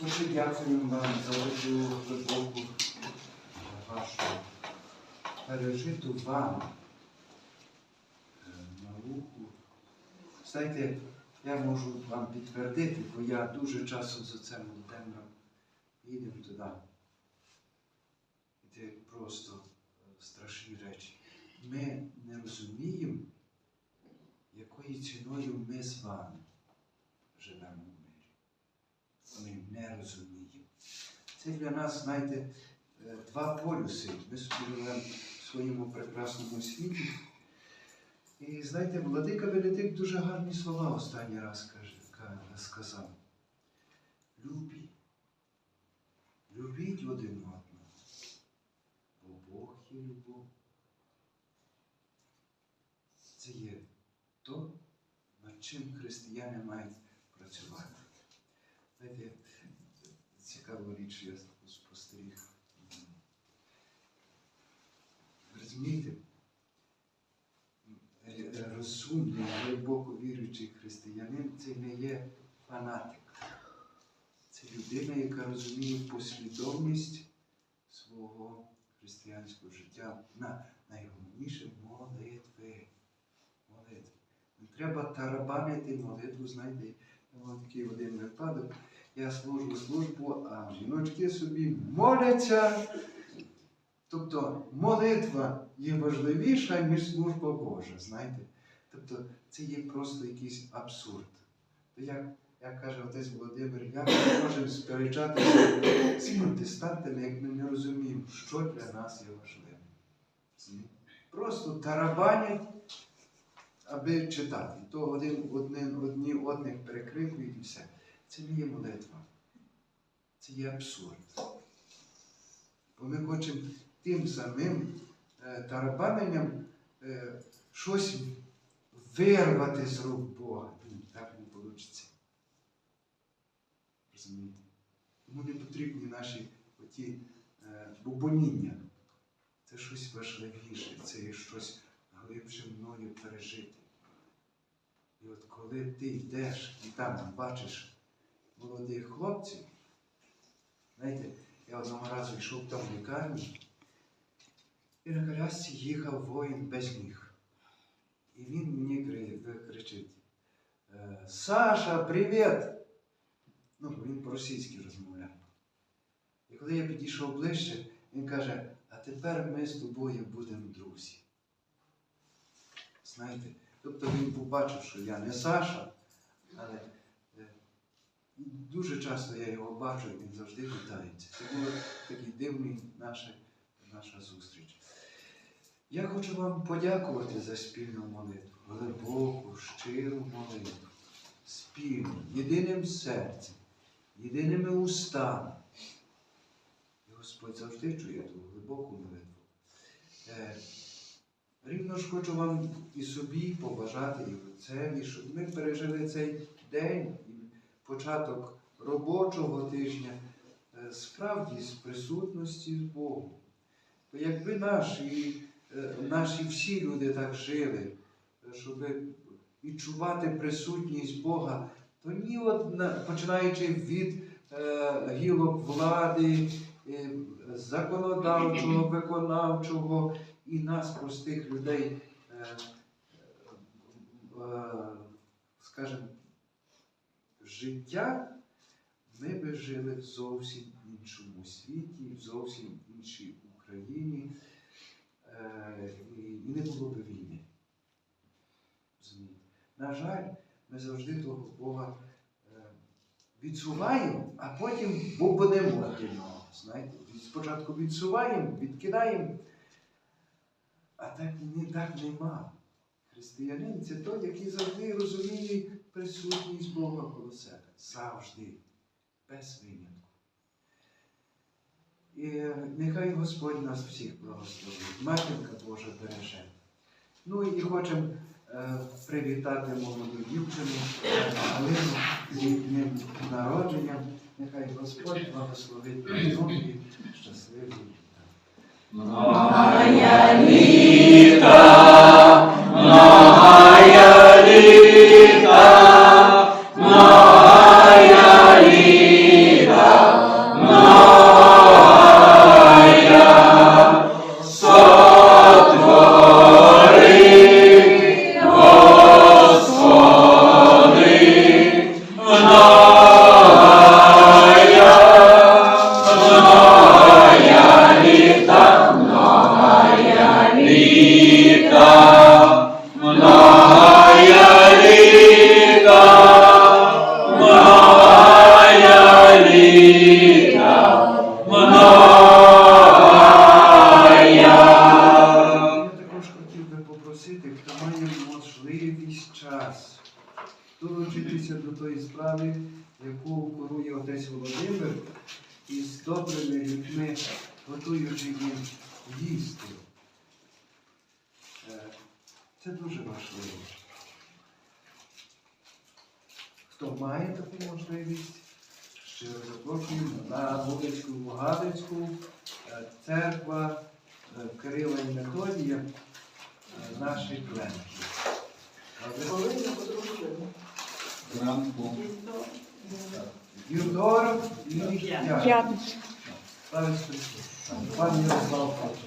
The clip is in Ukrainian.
Дуже дякуємо вам за цю глибоку вашу пережиту вам науку. Знаєте, я можу вам підтвердити, бо я дуже часто за це молодемно їдемо туди. І це просто е, страшні речі. Ми не розуміємо, якою ціною ми з вами живемо. Ми не розуміємо. Це для нас, знаєте, е, два полюси. Ми живемо в своєму прекрасному світі. І знаєте, Владика Венедикт дуже гарні слова останній раз сказав. Любі, любіть один одного, бо Бог є любов. Це є то, над чим християни мають працювати. Знаєте, цікаву річ я спостеріг. Розумієте, розумний, глибоко віруючий християнин це не є фанатик. Це людина, яка розуміє послідовність свого християнського життя. На, найголовніше молитви. Молитви. Не треба тарабанити молитву, я такий один випадок. Я служу службу, а жіночки собі моляться. Тобто молитва є важливіша, ніж служба Божа, знаєте. Тобто це є просто якийсь абсурд. То як, як каже отець Володимир, як ми можемо сперечатися з протестантами, як ми не розуміємо, що для нас є важливим. Просто тарабанять, аби читати. То один, один, одні одних перекрикують і все. Це не є молитва. Це є абсурд. Бо ми хочемо тим самим е, тарабаненням е, щось вирвати з рук Бога. Так не вийде. Розумієте? Тому не потрібні наші оті е, бубоніння. Це щось важливіше, це є щось глибше мною пережити. І от коли ти йдеш і там бачиш молодих хлопців, знаєте, я одного разу йшов там в лікарні, і на колясці їхав воїн без ніг. І він мені кричить: «Е, Саша, привіт! Ну, він по-російськи розмовляв. І коли я підійшов ближче, він каже, а тепер ми з тобою будемо друзі. Знаєте, тобто він побачив, що я не Саша, але е, дуже часто я його бачу, і він завжди вітається. Це була такий дивний наша, наша зустріч. Я хочу вам подякувати за спільну молитву, глибоку, щиру молитву, спільну, єдиним серцем, єдиними устами. І Господь завжди чує ту глибоку молитву. Е, Рівно ж хочу вам і собі побажати, і отцеві, щоб ми пережили цей день початок робочого тижня е, справді з присутності з Богом. Бо якби наші, е, наші всі люди так жили, е, щоб відчувати присутність Бога, то ні одна, починаючи від гілок влади, законодавчого, виконавчого і нас, простих людей, е, скажімо, життя, ми би жили в зовсім іншому світі, в зовсім іншій Україні, е, і не було б війни. На жаль, ми завжди того Бога е, відсуваємо, а потім бубонимо до нього. Знаєте, спочатку відсуваємо, відкидаємо, а так ні, так нема. Християнин це той, який завжди розуміє присутність Бога коло себе. Завжди, без винятку. І е, нехай Господь нас всіх благословить. Матінка Божа береже. Ну і хочемо е, привітати молоду дівчину Галину з їхнім народженням. Нехай Господь благословить нові, щасливі. Многая літа, Amen. Щасливим і з добрими людьми, готуючи їм їсти. Е, Це дуже важливо. Хто має таку можливість, щиро запрошуємо на Галицьку Галицьку е, церква е, Кирила і Методія, е, наші кленки. Юдор. І. Пан Ярослав Павлович.